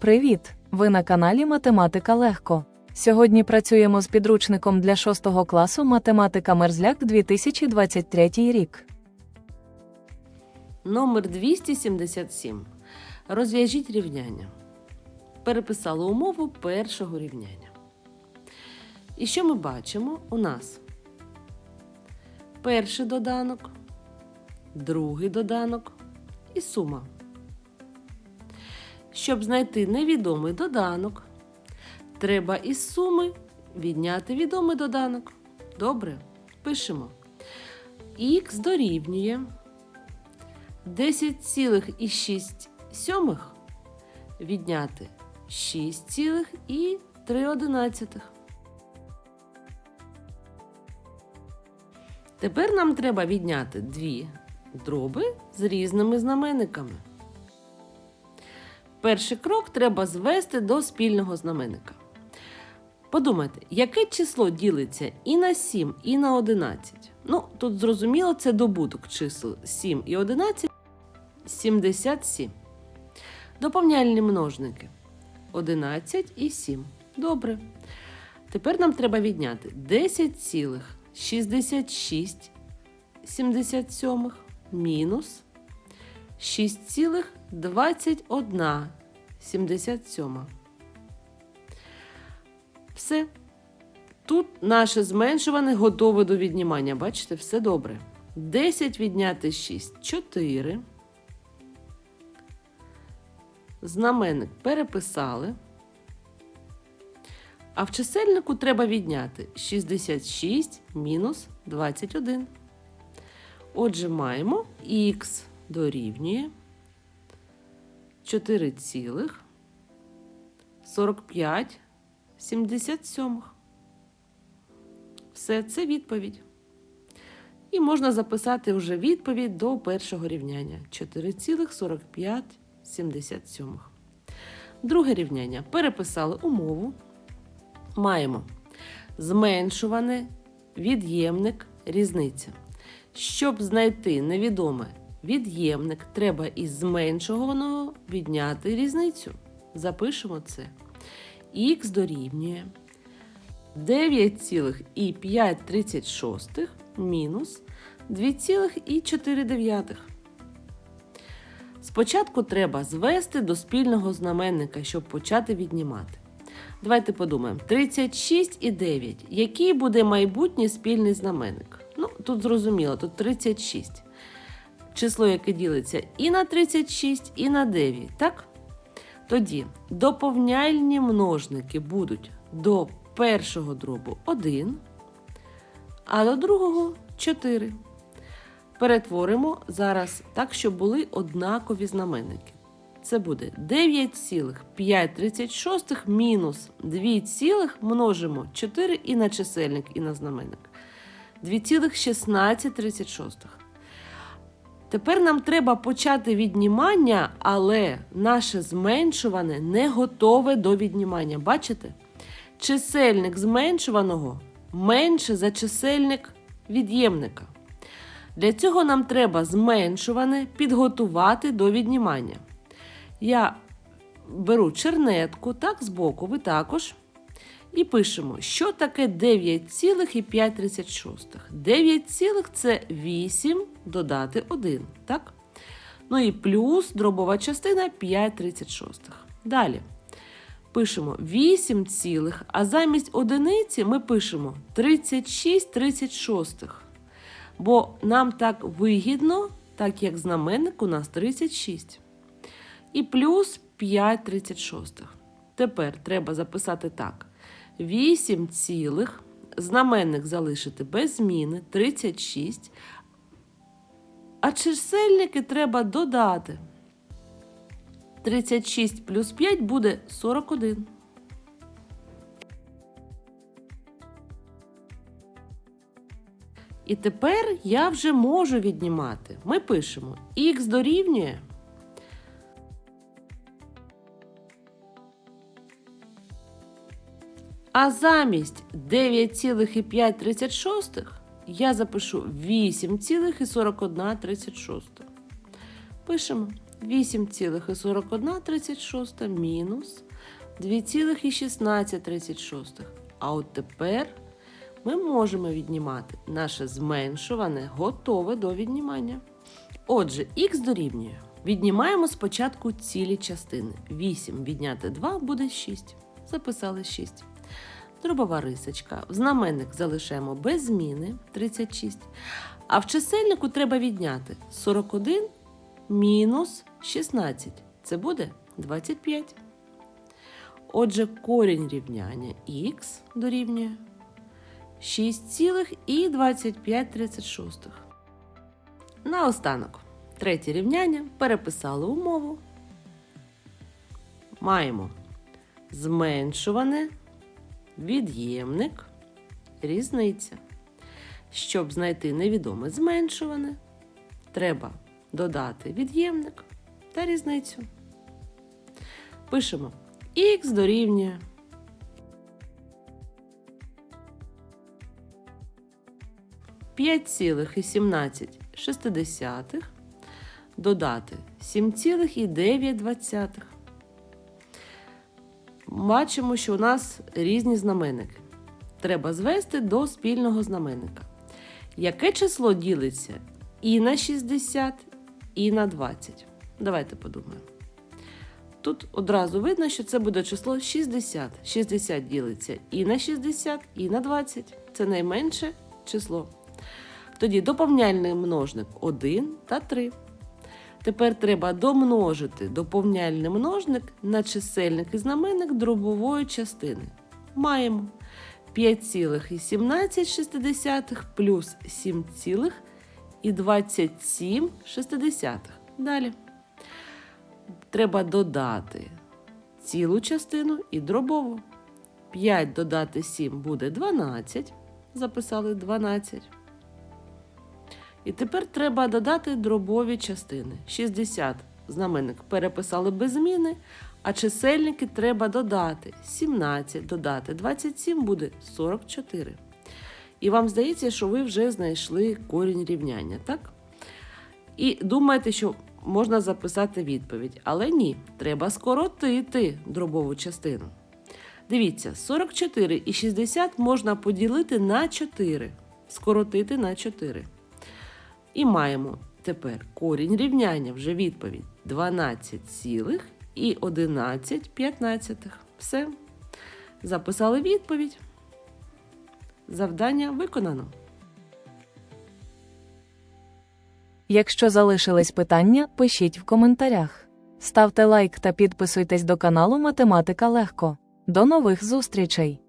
Привіт! Ви на каналі Математика Легко. Сьогодні працюємо з підручником для 6 класу Математика Мерзляк 2023 рік. Номер 277. Розв'яжіть рівняння. Переписали умову першого рівняння. І що ми бачимо? У нас перший доданок, другий доданок і сума. Щоб знайти невідомий доданок, треба із суми відняти відомий доданок. Добре, пишемо. Х дорівнює 10,6 відняти 6,3. Тепер нам треба відняти дві дроби з різними знаменниками. Перший крок треба звести до спільного знаменника. Подумайте, яке число ділиться і на 7, і на 11? Ну, тут зрозуміло, це добуток чисел 7 і 11 77. Доповняльні множники 11 і 7. Добре. Тепер нам треба відняти 10,66 77 мінус 6,21 77. Все. Тут наше зменшуване готове до віднімання. Бачите, все добре. 10 відняти 6 4. Знаменник переписали. А в чисельнику треба відняти 66 мінус 21. Отже, маємо х дорівнює 4 цілих 45 77. Все це відповідь. І можна записати вже відповідь до першого рівняння 4,4577. Друге рівняння. Переписали умову. Маємо зменшуване від'ємник різниця. Щоб знайти невідоме від'ємник, треба із зменшуваного відняти різницю. Запишемо це. Х дорівнює 9,536 мінус 2,4. Спочатку треба звести до спільного знаменника, щоб почати віднімати. Давайте подумаємо: 36 і 9. Який буде майбутній спільний знаменник? Ну, тут зрозуміло, тут 36. Число, яке ділиться і на 36, і на 9, так? Тоді доповняльні множники будуть до першого дробу 1, а до другого 4. Перетворимо зараз так, щоб були однакові знаменники. Це буде 9,536 мінус 2, цілих множимо 4 і на чисельник, і на знаменник. 2,1636. Тепер нам треба почати віднімання, але наше зменшуване не готове до віднімання. Бачите? Чисельник зменшуваного менше за чисельник від'ємника. Для цього нам треба зменшуване підготувати до віднімання. Я беру чернетку, так, збоку, ви також. І пишемо, що таке 9,536. 9 цілих це 8 додати 1. Так? Ну і плюс дробова частина 5,36. Далі пишемо 8 цілих, а замість одиниці ми пишемо 36 36. Бо нам так вигідно, так як знаменник у нас 36. І плюс 5 36. Тепер треба записати так. 8 цілих, знаменник залишити без зміни 36, а чисельники треба додати. 36 плюс 5 буде 41. І тепер я вже можу віднімати. Ми пишемо х дорівнює А замість 9,536 я запишу 8,4136. Пишемо 8,4136 мінус 2,1636. А от тепер ми можемо віднімати наше зменшуване, готове до віднімання. Отже, х дорівнює. Віднімаємо спочатку цілі частини. 8 відняти 2 буде 6. Записали 6. Дробова рисочка. В знаменник залишаємо без зміни 36. А в чисельнику треба відняти 41 мінус 16. Це буде 25. Отже, корінь рівняння х дорівнює 6,2536. Наостанок. Третє рівняння переписали умову. Маємо зменшуване, від'ємник, різниця. Щоб знайти невідоме зменшуване, треба додати від'ємник та різницю. Пишемо х дорівнює 5,17 додати 7,9. Бачимо, що у нас різні знаменники. Треба звести до спільного знаменника. Яке число ділиться і на 60, і на 20? Давайте подумаємо. Тут одразу видно, що це буде число 60. 60 ділиться і на 60, і на 20. Це найменше число. Тоді доповняльний множник 1 та 3. Тепер треба домножити доповняльний множник на чисельник і знаменник дробової частини. Маємо 5,17 плюс 7,27. Далі. Треба додати цілу частину і дробову. 5 додати 7 буде 12. Записали 12. І тепер треба додати дробові частини. 60 знаменник переписали без зміни, а чисельники треба додати. 17 додати 27 буде 44. І вам здається, що ви вже знайшли корінь рівняння, так? І думаєте, що можна записати відповідь. Але ні, треба скоротити дробову частину. Дивіться, 44 і 60 можна поділити на 4. Скоротити на 4. І маємо тепер корінь рівняння вже відповідь 12 цілих і 11 п'ятнадцятих. Все. Записали відповідь. Завдання виконано. Якщо залишились питання, пишіть в коментарях. Ставте лайк та підписуйтесь до каналу Математика Легко. До нових зустрічей!